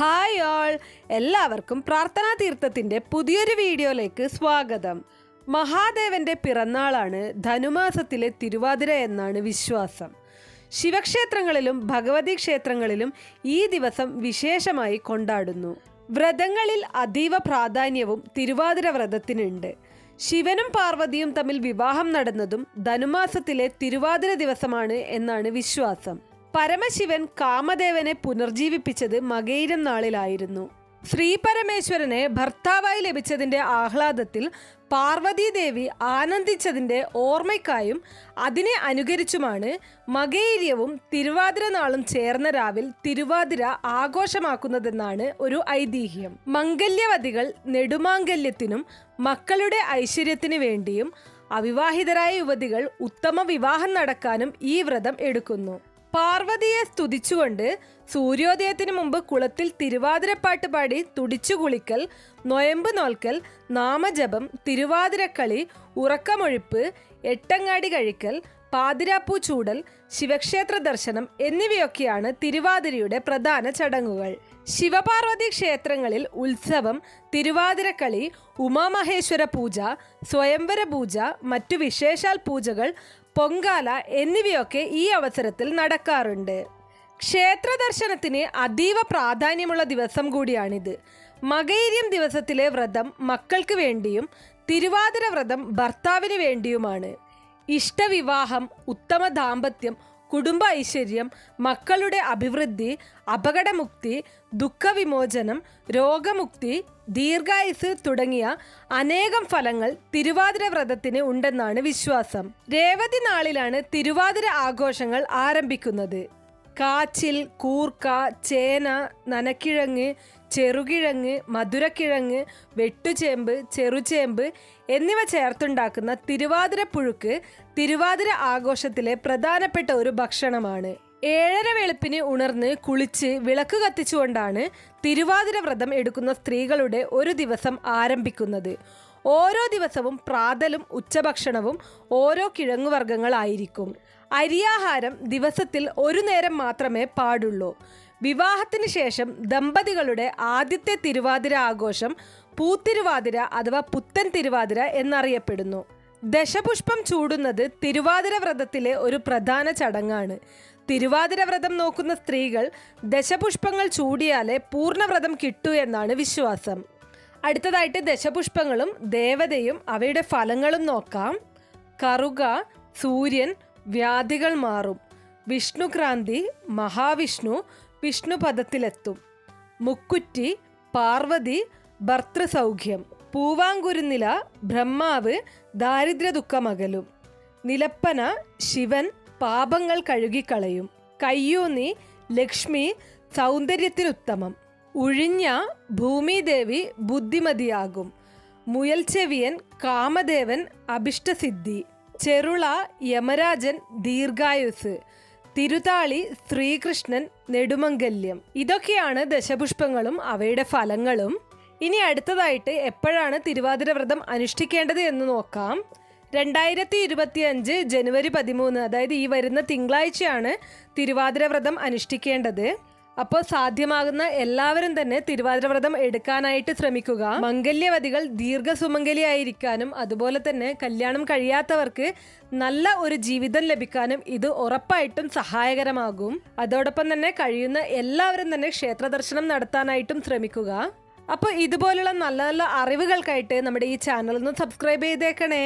Hi all എല്ലാവർക്കും പ്രാർത്ഥനാ തീർത്ഥത്തിന്റെ പുതിയൊരു വീഡിയോയിലേക്ക് സ്വാഗതം. മഹാദേവന്റെ പിറന്നാളാണ് ധനുമാസത്തിലെ തിരുവാതിര എന്നാണ് വിശ്വാസം. ശിവക്ഷേത്രങ്ങളിലും ഭഗവതി ക്ഷേത്രങ്ങളിലും ഈ ദിവസം വിശേഷമായി കൊണ്ടാടുന്നു. വ്രതങ്ങളിൽ അതീവ പ്രാധാന്യവും തിരുവാതിര വ്രതത്തിനുണ്ട്. ശിവനും പാർവതിയും തമ്മിൽ വിവാഹം നടന്നതും ധനുമാസത്തിലെ തിരുവാതിര ദിവസമാണ് എന്നാണ് വിശ്വാസം. പരമശിവൻ കാമദേവനെ പുനർജീവിപ്പിച്ചത് മകയിരം നാളിലായിരുന്നു. ശ്രീ പരമേശ്വരനെ ഭർത്താവായി ലഭിച്ചതിന്റെ ആഹ്ലാദത്തിൽ പാർവതീദേവി ആനന്ദിച്ചതിന്റെ ഓർമ്മയ്ക്കായും അതിനെ അനുകരിച്ചുമാണ് മകേര്യവും തിരുവാതിര നാളും ചേർന്ന രാവിൽ തിരുവാതിര ആഘോഷമാക്കുന്നതെന്നാണ് ഒരു ഐതിഹ്യം. മംഗല്യവതികൾ നെടുമാംഗല്യത്തിനും മക്കളുടെ ഐശ്വര്യത്തിനു വേണ്ടിയും അവിവാഹിതരായ യുവതികൾ ഉത്തമ വിവാഹം നടക്കാനും ഈ വ്രതം എടുക്കുന്നു. പാർവതിയെ സ്തുതിച്ചുകൊണ്ട് സൂര്യോദയത്തിന് മുമ്പ് കുളത്തിൽ തിരുവാതിരപ്പാട്ട് പാടി തുടിച്ചു കുളിക്കൽ നൊയമ്പ് നോൽക്കൽ നാമജപം തിരുവാതിരക്കളി ഉറക്കമൊഴിപ്പ് എട്ടങ്ങാടി കഴിക്കൽ പാതിരാപ്പൂ ചൂടൽ ശിവക്ഷേത്ര ദർശനം എന്നിവയൊക്കെയാണ് തിരുവാതിരയുടെ പ്രധാന ചടങ്ങുകൾ. ശിവപാർവതി ക്ഷേത്രങ്ങളിൽ ഉത്സവം തിരുവാതിരക്കളി ഉമാമഹേശ്വര പൂജ സ്വയംവര പൂജ മറ്റു വിശേഷാൽ പൂജകൾ പൊങ്കാല എന്നിവയൊക്കെ ഈ അവസരത്തിൽ നടക്കാറുണ്ട്. ക്ഷേത്ര ദർശനത്തിന് അതീവ പ്രാധാന്യമുള്ള ദിവസം കൂടിയാണിത്. മകൈര്യം ദിവസത്തിലെ വ്രതം മക്കൾക്ക് വേണ്ടിയും തിരുവാതിര വ്രതം ഭർത്താവിന് വേണ്ടിയുമാണ്. ഇഷ്ടവിവാഹം ഉത്തമ ദാമ്പത്യം കുടുംബ ഐശ്വര്യം മക്കളുടെ അഭിവൃദ്ധി അപകടമുക്തി ദുഃഖവിമോചനം രോഗമുക്തി ദീർഘായുസ് തുടങ്ങിയ അനേകം ഫലങ്ങൾ തിരുവാതിര വ്രതത്തിന് ഉണ്ടെന്നാണ് വിശ്വാസം. രേവതി നാളിലാണ് തിരുവാതിര ആഘോഷങ്ങൾ ആരംഭിക്കുന്നത്. കാച്ചിൽ കൂർക്ക ചേന നനക്കിഴങ്ങ് ചെറുകിഴങ്ങ് മധുരക്കിഴങ്ങ് വെട്ടുചേമ്പ് ചെറുചേമ്പ് എന്നിവ ചേർത്തുണ്ടാക്കുന്ന തിരുവാതിര പുഴുക്ക് തിരുവാതിര ആഘോഷത്തിലെ പ്രധാനപ്പെട്ട ഒരു ഭക്ഷണമാണ്. ഏഴര വെളുപ്പിന് ഉണർന്ന് കുളിച്ച് വിളക്ക് കത്തിച്ചുകൊണ്ടാണ് തിരുവാതിര വ്രതം എടുക്കുന്ന സ്ത്രീകളുടെ ഒരു ദിവസം ആരംഭിക്കുന്നത്. ഓരോ ദിവസവും പ്രാതലും ഉച്ചഭക്ഷണവും ഓരോ കിഴങ്ങുവർഗങ്ങളായിരിക്കും. അരിയാഹാരം ദിവസത്തിൽ ഒരു നേരം മാത്രമേ പാടുള്ളൂ. വിവാഹത്തിന് ശേഷം ദമ്പതികളുടെ ആദ്യത്തെ തിരുവാതിര ആഘോഷം പൂത്തിരുവാതിര അഥവാ പുത്തൻ തിരുവാതിര എന്നറിയപ്പെടുന്നു. ദശപുഷ്പം ചൂടുന്നത് തിരുവാതിര വ്രതത്തിലെ ഒരു പ്രധാന ചടങ്ങാണ്. തിരുവാതിര വ്രതം നോക്കുന്ന സ്ത്രീകൾ ദശപുഷ്പങ്ങൾ ചൂടിയാലേ പൂർണവ്രതം കിട്ടൂ എന്നാണ് വിശ്വാസം. അടുത്തതായിട്ട് ദശപുഷ്പങ്ങളും ദേവതയും അവയുടെ ഫലങ്ങളും നോക്കാം. കറുക സൂര്യൻ വ്യാധികൾ മാറും. വിഷ്ണുക്രാന്തി മഹാവിഷ്ണു വിഷ്ണുപദത്തിലെത്തും. മുക്കുറ്റി പാർവതി ഭർത്തൃസൗഖ്യം പൂവാങ്കുരുനില ബ്രഹ്മാവ് ദാരിദ്ര്യ ദുഃഖമകലും നിലപ്പന ശിവൻ പാപങ്ങൾ കഴുകിക്കളയും. കയ്യൂന്നി ലക്ഷ്മി സൗന്ദര്യത്തിനുത്തമം. ഉഴിഞ്ഞ ഭൂമിദേവി ബുദ്ധിമതിയാകും. മുയൽച്ചെവിയൻ കാമദേവൻ അഭിഷ്ടസിദ്ധി. ചെറുള യമരാജൻ ദീർഘായുസ്. തിരുതാളി ശ്രീകൃഷ്ണൻ നെടുമംഗല്യം. ഇതൊക്കെയാണ് ദശപുഷ്പങ്ങളും അവയുടെ ഫലങ്ങളും. ഇനി അടുത്തതായിട്ട് എപ്പോഴാണ് തിരുവാതിര വ്രതം അനുഷ്ഠിക്കേണ്ടത് എന്ന് നോക്കാം. രണ്ടായിരത്തി ഇരുപത്തി അഞ്ച് ജനുവരി പതിമൂന്ന് അതായത് ഈ വരുന്ന തിങ്കളാഴ്ചയാണ് തിരുവാതിര വ്രതം അനുഷ്ഠിക്കേണ്ടത്. അപ്പോൾ സാധ്യമാകുന്ന എല്ലാവരും തന്നെ തിരുവാതിര വ്രതം എടുക്കാനായിട്ട് ശ്രമിക്കുക. മംഗല്യവതികൾ ദീർഘസുമംഗലിയായിരിക്കാനും അതുപോലെ തന്നെ കല്യാണം കഴിയാത്തവർക്ക് നല്ല ഒരു ജീവിതം ലഭിക്കാനും ഇത് ഉറപ്പായിട്ടും സഹായകരമാകും. അതോടൊപ്പം തന്നെ കഴിയുന്ന എല്ലാവരും തന്നെ ക്ഷേത്ര ദർശനം നടത്താനായിട്ടും ശ്രമിക്കുക. അപ്പോൾ ഇതുപോലുള്ള നല്ല നല്ല അറിവുകൾക്കായിട്ട് നമ്മുടെ ഈ ചാനൽ ഒന്ന് സബ്സ്ക്രൈബ് ചെയ്തേക്കണേ.